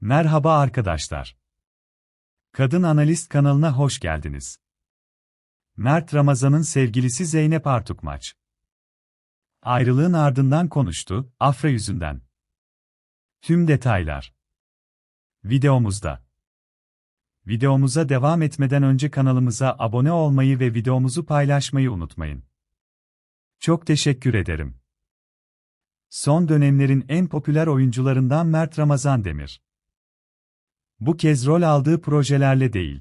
Merhaba arkadaşlar. Kadın Analist kanalına hoş geldiniz. Mert Ramazan'ın sevgilisi Zeynep Artukmaç. Ayrılığın ardından konuştu, Afra yüzünden. Tüm detaylar. Videomuzda. Videomuza devam etmeden önce kanalımıza abone olmayı ve videomuzu paylaşmayı unutmayın. Çok teşekkür ederim. Son dönemlerin en popüler oyuncularından Mert Ramazan Demir. Bu kez rol aldığı projelerle değil.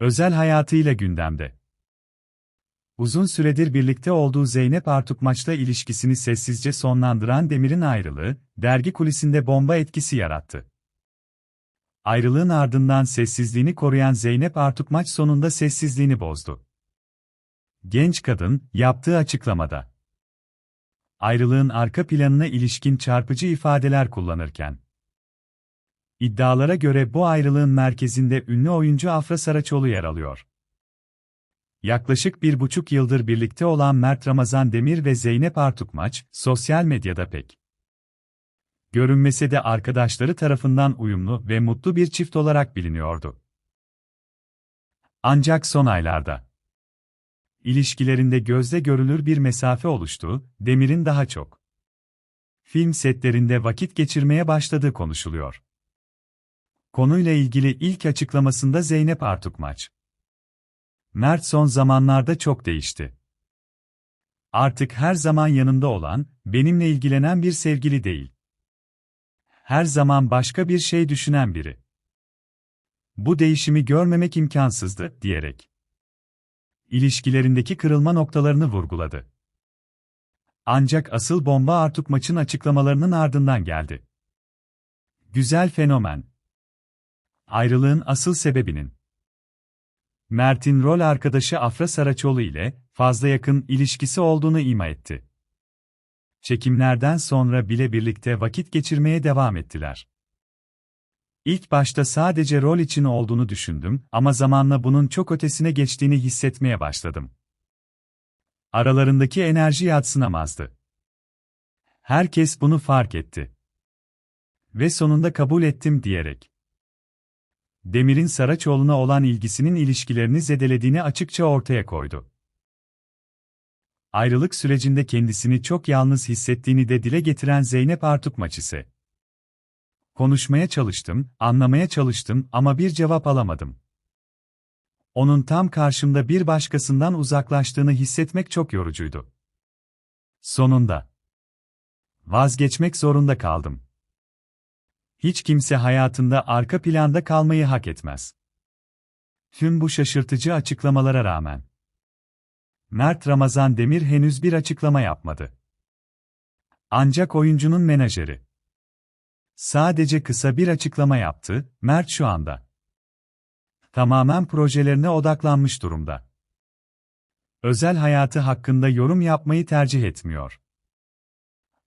Özel hayatıyla gündemde. Uzun süredir birlikte olduğu Zeynep Artukmaç'la ilişkisini sessizce sonlandıran Demir'in ayrılığı, dergi kulisinde bomba etkisi yarattı. Ayrılığın ardından sessizliğini koruyan Zeynep Artukmaç sonunda sessizliğini bozdu. Genç kadın, yaptığı açıklamada. Ayrılığın arka planına ilişkin çarpıcı ifadeler kullanırken. İddialara göre bu ayrılığın merkezinde ünlü oyuncu Afra Saraçoğlu yer alıyor. Yaklaşık bir buçuk yıldır birlikte olan Mert Ramazan Demir ve Zeynep Artukmaç, sosyal medyada pek görünmese de arkadaşları tarafından uyumlu ve mutlu bir çift olarak biliniyordu. Ancak son aylarda ilişkilerinde gözle görülür bir mesafe oluştu, Demir'in daha çok film setlerinde vakit geçirmeye başladığı konuşuluyor. Konuyla ilgili ilk açıklamasında Zeynep Artukmaç. Mert son zamanlarda çok değişti. Artık her zaman yanında olan, benimle ilgilenen bir sevgili değil. Her zaman başka bir şey düşünen biri. Bu değişimi görmemek imkansızdı, diyerek. İlişkilerindeki kırılma noktalarını vurguladı. Ancak asıl bomba Artukmaç'ın açıklamalarının ardından geldi. Güzel fenomen. Ayrılığın asıl sebebinin Mert'in rol arkadaşı Afra Saraçoğlu ile fazla yakın ilişkisi olduğunu ima etti. Çekimlerden sonra bile birlikte vakit geçirmeye devam ettiler. İlk başta sadece rol için olduğunu düşündüm ama zamanla bunun çok ötesine geçtiğini hissetmeye başladım. Aralarındaki enerji yatsınamazdı. Herkes bunu fark etti. Ve sonunda kabul ettim diyerek. Demir'in Saraçoğlu'na olan ilgisinin ilişkilerini zedelediğini açıkça ortaya koydu. Ayrılık sürecinde kendisini çok yalnız hissettiğini de dile getiren Zeynep Artukmaç ise. Konuşmaya çalıştım, anlamaya çalıştım ama bir cevap alamadım. Onun tam karşımda bir başkasından uzaklaştığını hissetmek çok yorucuydu. Sonunda vazgeçmek zorunda kaldım. Hiç kimse hayatında arka planda kalmayı hak etmez. Tüm bu şaşırtıcı açıklamalara rağmen Mert Ramazan Demir henüz bir açıklama yapmadı. Ancak oyuncunun menajeri sadece kısa bir açıklama yaptı. Mert şu anda tamamen projelerine odaklanmış durumda. Özel hayatı hakkında yorum yapmayı tercih etmiyor.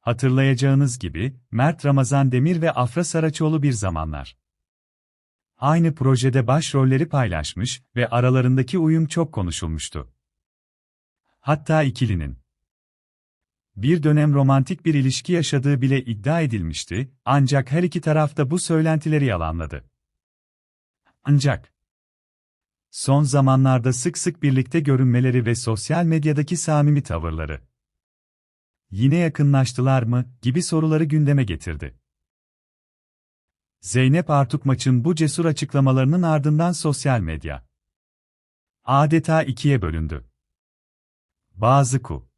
Hatırlayacağınız gibi, Mert Ramazan Demir ve Afra Saraçoğlu bir zamanlar. Aynı projede başrolleri paylaşmış ve aralarındaki uyum çok konuşulmuştu. Hatta ikilinin bir dönem romantik bir ilişki yaşadığı bile iddia edilmişti, ancak her iki taraf da bu söylentileri yalanladı. Ancak son zamanlarda sık sık birlikte görünmeleri ve sosyal medyadaki samimi tavırları yine yakınlaştılar mı gibi soruları gündeme getirdi. Zeynep Artukmaç'ın bu cesur açıklamalarının ardından sosyal medya adeta ikiye bölündü. Bazı ku